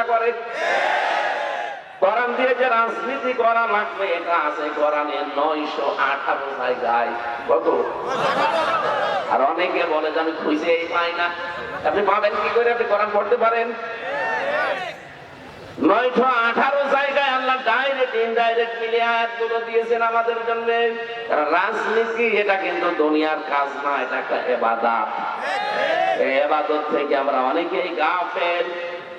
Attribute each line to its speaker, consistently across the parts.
Speaker 1: চেষ্টা করে। কোরআন দিয়ে যে রাজনীতি করা লাগবে, এটা আছে কোরআনে নয়শো আঠারো জায়গায়। কত? আর অনেকে বলে যে আমি খুঁজেই পাই না। আপনি পাবেন কি করে? আপনি কোরআন পড়তে পারেন। নয়শো আঠারো জায়গায় আল্লাহ ডাইরেক্ট ইনডাইরেক্ট মিলিয়ে আয়াতগুলো দিয়েছেন আমাদের জন্য। রাজনীতি, এটা কিন্তু দুনিয়ার কাজ না, এটা একটা এবাদাত। এবাদত থেকে আমরা অনেকেই গাফেল।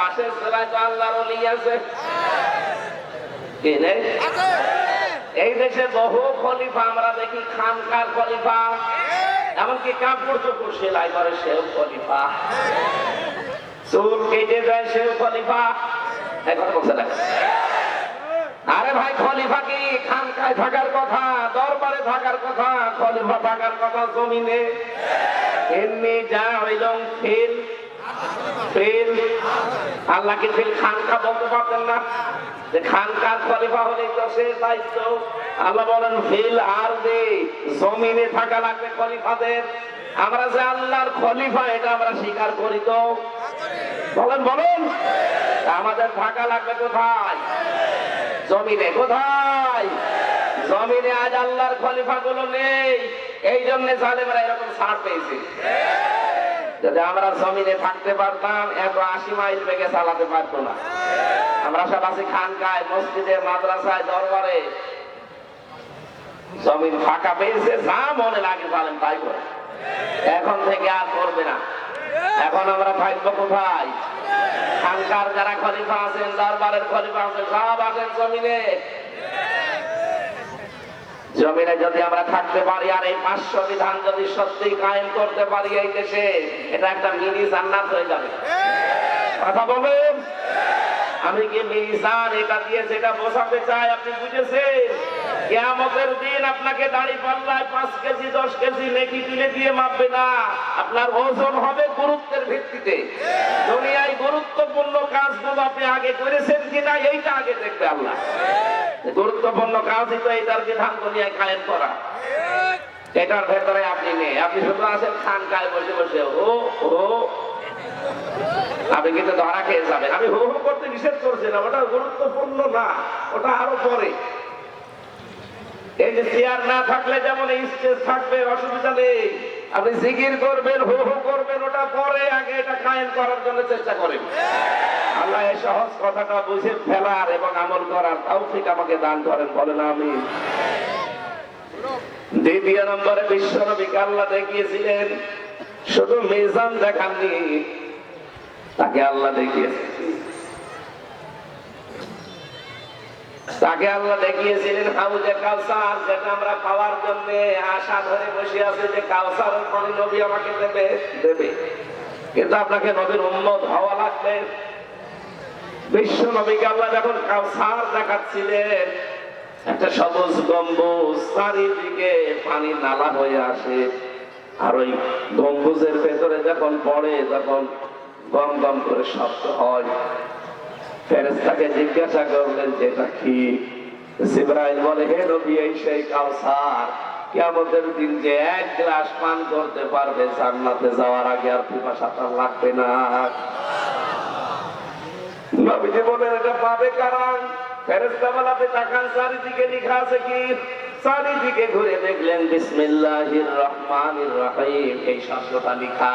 Speaker 1: পাশের জেলায় তো আল্লাহর অলি আছে। এই দেশে বহু খলিফা, আমরা দেখি খানকার খলিফা, এমনকি কাপড় চোপড় সেলাই করে সেও খলিফা। চুল কেটে যায় সেও খলিফা। এখন বলছে না। আরে ভাই, খলিফা কি? খানকায় থাকার কথা, দরবারে থাকার কথা, খলিফা থাকার কথা জমিনে। এমনি যা হইল ফিল। ফিল আল্লাহকে ফিল খানকা বলতে পারতেন না। যে খানকার খলিফা হলে তো শেষ দায়িত্ব। আল্লাহ বলেন, ফিল আর দে জমিনে থাকা লাগবে খলিফাদের। আমরা যে আল্লাহর খলিফা, এটা আমরা স্বীকার করি তো। বলেন বলেন। আমাদের থাকা লাগবে কোথায়? জমিনে কোথায়? জমিনে আজ আল্লাহর খলিফা গুলো নেই। এই জন্য জালেমরা এরকম ছাড় পেয়েছে। যদি আমরা জমিনে থাকতে পারতাম, এত আশি মাইল বেগে চালাতে পারতো না। আমরা সব আছি খানকায়, মসজিদে, মাদ্রাসায়, দরবারে। জমিন ফাঁকা পেয়েছে, যা মনে লাগে জালেম তাই করে। এখন থেকে আর করবে না। এখন আমরা থাকব কোথায়? খানকার যারা খলিফা আছেন, দরবারের খলিফা আছেন, সব আছেন জমিনে। জমিনে যদি আমরা থাকতে পারি, আর এই পাঁচশো বিধান যদি সত্যি কায়েম করতে পারি এই দেশে, এটা একটা মিনি জান্নাত হয়ে যাবে। কথা বলুন আমি কি মিজান এটা দিয়ে যেটা বোঝাতে চাই, আপনি বুঝেছেন? কেয়ামতের দিন আপনাকে দাড়ি পাল্লায় পাঁচ কেজি, দশ কেজি নেকি তুলে দিয়ে মাপবে না। আপনার ওজন হবে গুরুত্বের ভিত্তিতে। দুনিয়ায় গুরুত্বপূর্ণ কাজগুলো আপনি আগে করেছেন কিনা, এইটা আগে দেখবে আল্লাহ। গুরুত্বপূর্ণ কাজই তো এটার বিধান দুনিয়ায় কায়েম করা। এটার ভেতরে আপনি নেই। আপনি শুধু আছেন খান কায় বসে বসে ও ও আপনি কিন্তু ধরা খেয়ে যাবেন। আমি হো হো করতে নিষেধ করছি না ওটা গুরুত্বপূর্ণ না, ওটা আরও পরে। এই যে চেয়ার না থাকলে যেমন স্টেজ থাকবে, অসুবিধা নেই। আপনি জিকির করবেন, হো হো করবেন, ওটা পরে আগে এটা কায়েম করার জন্য চেষ্টা করেন। আল্লাহ এই সহজ কথাটা বুঝে ফেলার এবং আমল করার তৌফিক আমাকে দান করেন, বলেন আমি দ্বিতীয় নম্বরে বিশ্ব নবীকে আল্লাহ দেখিয়েছিলেন, শুধু মিজান দেখাননি, তাকে আল্লাহ দেখিয়েছে তাকে আল্লাহ দেখিয়েছিলেন হাউজে কাউসার, যেটা আমরা পাওয়ার জন্য আশা ধরে বসে আছে যে কাউসার পানি নবী আমাকে দেবে দেবে। কিন্তু আপনাকে নবীর উন্মত হওয়া লাগবে। বিশ্ব নবীকে আল্লাহ যখন কাউসার দেখাচ্ছিলেন, একটা সবুজ গম্বুজ চারিদিকে পানি নালা হয়ে আসে। আর ওই গম্বুজের ভেতরে যখন পড়ে, তখন গম গম করে শব্দ হয়। ফেরেস্তাকে জিজ্ঞাসা করলেন যে এটা কি? সিব্রাইল বলে, হে নবী, এই সেই কাউসার। কিয়ামতের দিন যে এক গ্লাস পান করতে পারবে, জান্নাতে যাওয়ার আগে আর পিপাসা তার লাগবে না। নবীজি বলেন এটা পাবে বলাতে তাকান, চারিদিকে লেখা আছে কি? চারিদিকে ঘুরে দেখলেন বিসমিল্লাহির রহমানির রহিম। এই শব্দটা লেখা।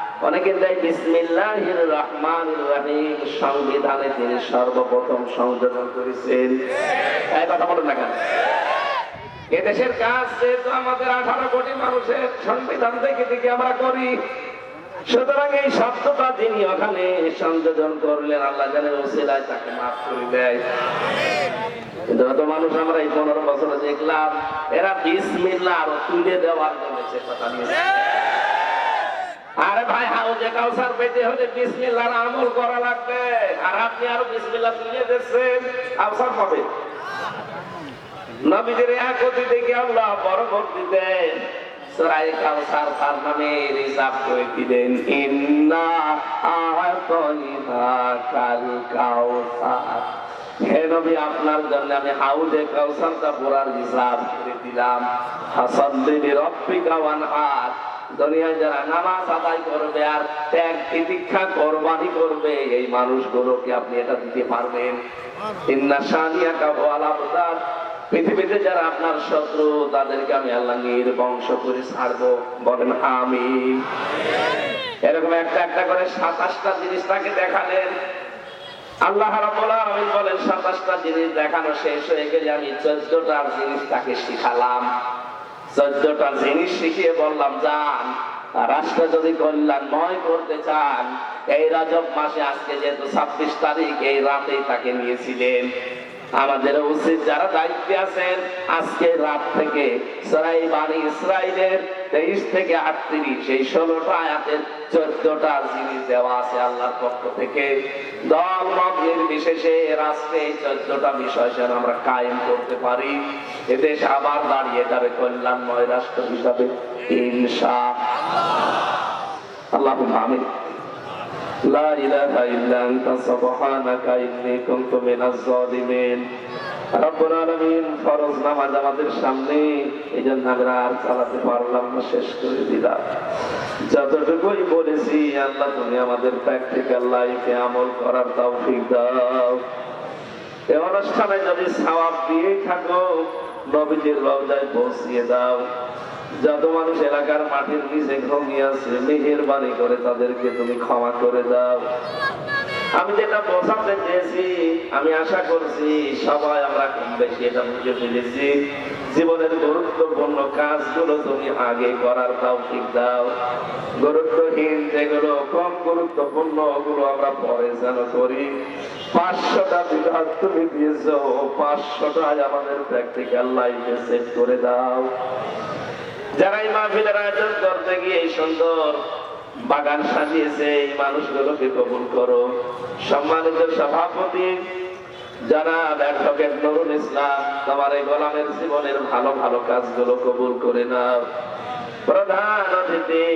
Speaker 1: অনেকে দেয় বিসমিল্লাহির রহমান রহিম, সংবিধানে তিনি সর্বপ্রথম সংযোজন করেছেন। কথা বলেন না কেন? এদেশের কাজ যেহেতু আমাদের আঠারো কোটি মানুষের সংবিধান থেকে থেকে আমরা করি। সুতরাং এই শব্দটা যিনি ওখানে সংযোজন করলেন, আল্লাহ জানে ওসিলায় তাকে মাফ করে দেয়। যত মানুষ আমরা এই পনেরো বছরে দেখলাম, এরা বিসমিল্লা আরও তুলে দেওয়ার জন্য চেষ্টা নিয়েছে আরে ভাই, হাউজে কাউসার পেতে হলে বিসমিল্লার আমল করা লাগবে। আর আপনি আরও বিসমিল্লা তুলে দিচ্ছেন কাউসার পাবে নবীদের এক অতি দেখে আল্লাহ পরবর্তী দেন। সরাই কাউসার তার নামে রিজার্ভ করে দিলেন ইন্না আতইনা কাল কাউসার। হে নবী, আপনার জন্য আমি হাউজে কাউসারটা পুরার রিজার্ভ করে দিলাম। হাসান দিদি রব্বিকা ওয়ানহার দুনিয়ায় যারা নামাজ আদায় করবে আর ত্যাগ তিতিক্ষা কোরবানি করবে, এই মানুষগুলোকে আপনি এটা দিতে পারবেন। ইন্না সানিয়া কাবু আলাবদার পৃথিবীতে যারা আপনার শত্রু, তাদেরকে আমি আল্লাহ নির্বংশ করে ছাড়বো। বলেন আমি এরকম একটা একটা করে সাতাশটা জিনিস তাকে দেখালেন। আল্লাহ রাব্বুল আলামিন বলেন, সাতাশটা জিনিস দেখানো শেষ হয়ে গেলে আমি চোদ্দটার জিনিস তাকে শিখালাম। চোদ্দটা জিনিস শিখিয়ে বললাম, যান, রাষ্ট্র যদি কল্যাণময় করতে চান, এই রাজব মাসে আজকে যেহেতু ছাব্বিশ তারিখ, এই রাতেই তাকে নিয়েছিলেন। আমাদের উচিত যারা দায়িত্বে আছেন, আজকে রাত থেকে ইসরায়েলের তেইশ থেকে আটত্রিশ এই ষোলোটা আয়াতের চোদ্দটা জিনিস দেওয়া আছে আল্লাহর পক্ষ থেকে। দল মত নির্বিশেষে রাষ্ট্রে এই চোদ্দটা বিষয় যেন আমরা কায়েম করতে পারি। এদেশ আবার দাঁড়িয়ে যাবে কল্যাণময় রাষ্ট্র হিসাবে, ইনশা আল্লাহ। আমিন। لا إله إلا أنت سبحانك إني كنت من الظالمين রব্বুল আলামিন ফরজ নামাজ আমাদের সামনে এই জন্য আমরা আর চালাতে পারলাম না শেষ করে দিলাম যতটুকুই বলেছি আল্লাহ তুমি আমাদের প্র্যাকটিক্যাল লাইফে আমল করার তৌফিক দাও এই অনুষ্ঠানে যদি সওয়াব দিয়ে থাকো নবীজির রওজায় পৌঁছিয়ে দাও যত মানুষ এলাকার মাটির নিচে ঘুমিয়ে আছে, মেহেরবানি করে তাদেরকে তুমি ক্ষমা করে দাও। আমি যেটা বোঝাতে চেয়েছি, আমি আশা করছি সবাই আমরা কম বেশি এটা বুঝে ফেলেছি। জীবনের গুরুত্বপূর্ণ কাজগুলো তুমি আগে করার তৌফিক দাও। গুরুত্বহীন যেগুলো, কম গুরুত্বপূর্ণ ওগুলো আমরা পরে যেন করি। পাঁচশোটা বিধান তুমি দিয়েছ, পাঁচশোটাই আমাদের প্র্যাকটিক্যাল লাইফে সেট করে দাও। যারা এই মাহফিলের আয়োজন করতে গিয়ে এই সুন্দর বাগান সাজিয়েছে, এই মানুষগুলোকে কবুল করো। সম্মানিত সভাপতি যারা লেখকের নুরুল ইসলাম, তোমার এই গোলামের জীবনের ভালো ভালো কাজগুলো কবুল করে নাও। প্রধান অতিথি